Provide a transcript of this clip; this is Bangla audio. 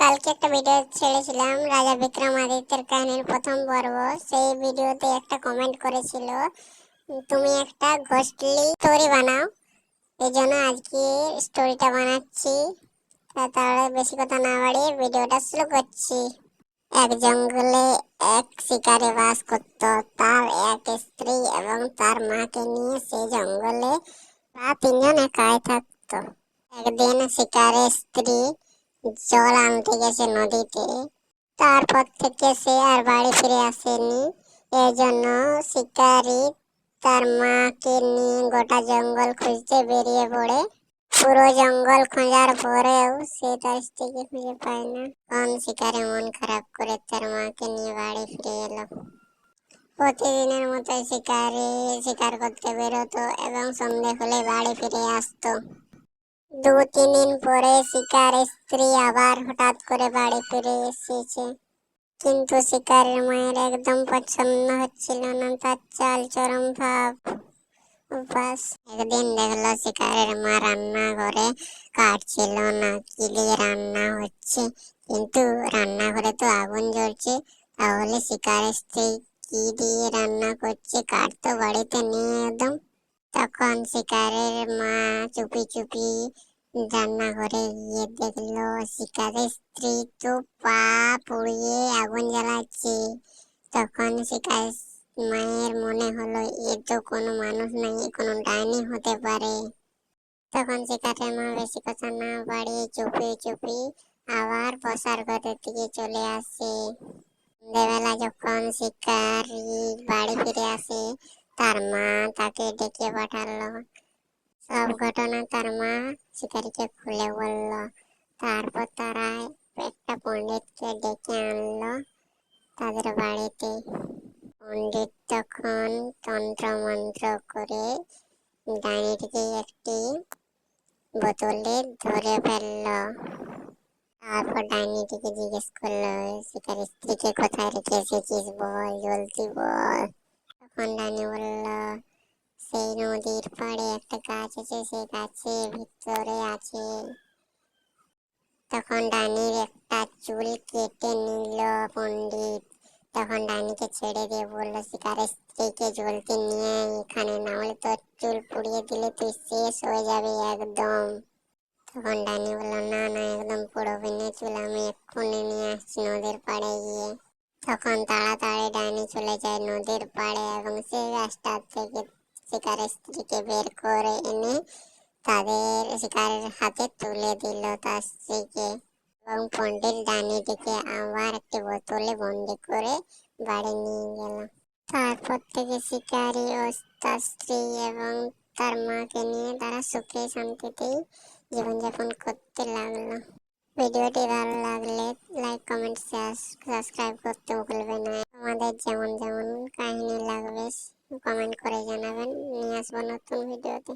কালকে একটা ভিডিও ছেড়েছিলাম রাজা বিক্রম বিক্রমাদিত্যের কাহিনীর প্রথম পর্ব। সেই ভিডিওতে একটা কমেন্ট করেছিল, তুমি একটা ঘোষ্টলি স্টোরি বানাও, এই জন্য আজকে স্টোরিটা বানাচ্ছি। তাহলে বেশি কথা না বাড়িয়ে ভিডিওটা শুরু করছি। এক জঙ্গলে এক শিকারে বাস করত, তার এক স্ত্রী এবং তার মাকে নিয়ে সেই জঙ্গলে তারা তিনজন একাই থাকতো। একদিন শিকারের স্ত্রী জল আনতে গেছে নদীতে। তারপর থেকে সে আর বাড়ি ফিরে আসেনি। এই জন্য শিকারি তার মাকে নিয়ে গোটা জঙ্গল খুঁজতে বেরিয়ে পড়ে। পুরো জঙ্গল খোঁজার পরেও সে তার স্ত্রীকে খুঁজে পায় না। কোন শিকারে মন খারাপ করে তার মাকে নিয়ে বাড়ি ফিরে এলো। প্রতিদিনের মতো শিকারি শিকার করতে বেরোতো এবং সন্ধে হলে বাড়ি ফিরে আসতো। দু তিন দিন পরে শিকার স্ত্রী আবার হঠাৎ করে বাড়ি ফিরে এসেছে। কিন্তু শিকারের মায়ের একদম পছন্দ হচ্ছিল না, তার চাল চরম ভাব। বাস একদিন দেখল শিকারের মা রান্না করে কাটছিল না, কি দিয়ে রান্না হচ্ছে? কিন্তু রান্নাঘরে তো আগুন জ্বলছে, তাহলে শিকারের স্ত্রী কি দিয়ে রান্না করছে? কাঠ তো বাড়িতে নেই একদম। তখন শিকারের মা চুপি চুপি রান্নাঘরে গিয়ে দেখল, শিকারের স্ত্রী তো পা পুড়িয়ে আগুন জ্বালাচ্ছে। তখন শিকার মায়ের মনে হলো এ তো কোনো মানুষ নাই, কোনো ডাইনি হতে পারে। তখন শিকারের মা বেশি কথা না বাড়িয়ে চুপি চুপি আবার বসার ঘরের দিকে চলে আসে। সন্ধ্যেবেলা যখন শিকারি বাড়ি ফিরে আসে তার মা তাকে ডেকে পাঠালো। সব ঘটনা তার মা শিকারিকে খুলে বলল। তারপর তারা একটা পণ্ডিতকে ডেকে আনলো তাদের বাড়িতে। পণ্ডিত তখন তন্ত্র মন্ত্র করে ডাইনিটিকে একটি বোতলে ধরে ফেলল। তারপর ডাইনিটিকে জিজ্ঞেস করল, শিকার স্ত্রীকে কোথায় রেখে এসেছিস বল, জলদি বল। তখন ডাইনি বলল, সেই নদীর পাড়ে একটা গাছ আছে, সেই গাছের ভিতরে আছে। তখন ডাইনির একটা চুল কেটে নিল পণ্ডিত। তখন ডাইনিকে ছেড়ে দিয়ে বলল, শিকারের স্ত্রীকে জ্বলতে নিয়ে এখানে না হলে তোর চুল পুড়িয়ে দিলে তুই শেষ হয়ে যাবে একদম। তখন ডাইনি বলল, না না, একদম পুড়োবে না চুল, আমি এক্ষুনি নিয়ে আসছি নদীর পাড়ে গিয়ে। তখন তাড়াতাড়ি ডাইনি চলে যায় নদীর পাড়ে এবং সেই গাছটা থেকে শিকারের স্ত্রীকে বের করে এনে তাদের শিকারের হাতে তুলে দিল তার স্ত্রীকে। এবং পণ্ডিত ডাইনিটিকে আবার একটি বোতলে বন্দি করে বাড়ি নিয়ে গেল। তারপর থেকে শিকারি ও তার স্ত্রী এবং তার মাকে নিয়ে তারা সুখে শান্তিতেই জীবনযাপন করতে লাগল। ভিডিওটি ভালো লাগলে লাইক, কমেন্ট, শেয়ার, সাবস্ক্রাইব করতে ভুলবে না। আমাদের যেমন যেমন কাহিনী লাগবে, কমেন্ট করে জানাবেন। নিয়ে আসব নতুন ভিডিওতে।